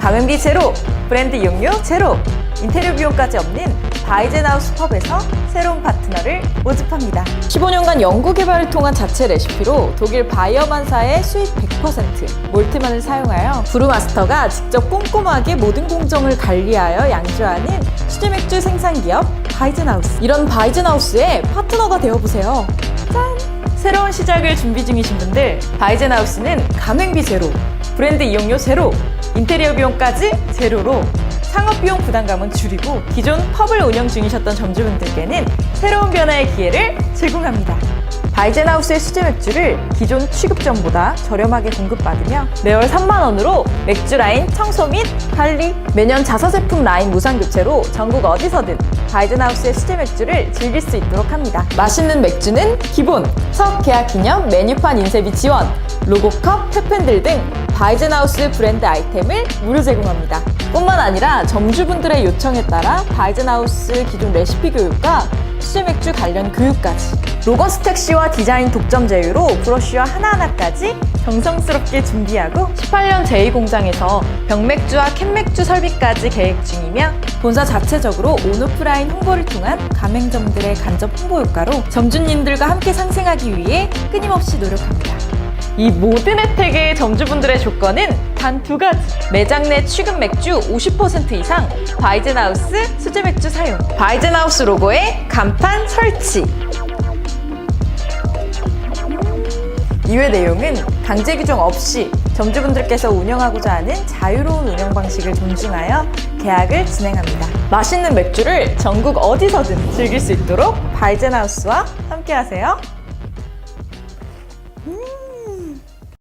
가맹비 제로, 브랜드 이용료 제로, 인테리어 비용까지 없는 바이젠하우 스 펍에서 새로운 파트너를 모집합니다. 15년간 연구 개발을 통한 자체 레시피로 독일 바이어만사의 수입 100% 몰트만을 사용하여 브루마스터가 직접 꼼꼼하게 모든 공정을 관리하여 양조하는 수제 맥주 생산 기업 바이젠하우스. 이런 바이젠하우스의 파트너가 되어보세요. 짠! 새로운 시작을 준비 중이신 분들 바이젠하우스는 가맹비 제로, 브랜드 이용료 제로, 인테리어 비용까지 제로로 상업 비용 부담감은 줄이고 기존 펍을 운영 중이셨던 점주분들께는 새로운 변화의 기회를 제공합니다. 바이젠하우스의 수제 맥주를 기존 취급점보다 저렴하게 공급받으며 매월 3만 원으로 맥주 라인 청소 및 관리, 매년 자사 제품 라인 무상 교체로 전국 어디서든 바이젠하우스의 수제 맥주를 즐길 수 있도록 합니다. 맛있는 맥주는 기본, 석 계약 기념 메뉴판 인쇄비 지원, 로고컵, 탭펜들 등 바이젠하우스 브랜드 아이템을 무료 제공합니다. 뿐만 아니라 점주분들의 요청에 따라 바이젠하우스 기존 레시피 교육과 수제 맥주 관련 교육까지 로건 스 택시와 디자인 독점 제휴로 브로쉬와 하나하나까지 정성스럽게 준비하고 18년 제2공장에서 병맥주와 캔맥주 설비까지 계획 중이며 본사 자체적으로 온오프라인 홍보를 통한 가맹점들의 간접 홍보 효과로 점주님들과 함께 상생하기 위해 끊임없이 노력합니다. 이 모든 혜택의 점주분들의 조건은 단 두 가지. 매장 내 취급 맥주 50% 이상 바이젠하우스 수제 맥주 사용. 바이젠하우스 로고의 간판 설치. 이외 내용은 강제 규정 없이 점주분들께서 운영하고자 하는 자유로운 운영 방식을 존중하여 계약을 진행합니다. 맛있는 맥주를 전국 어디서든 즐길 수 있도록 바이젠하우스와 함께하세요.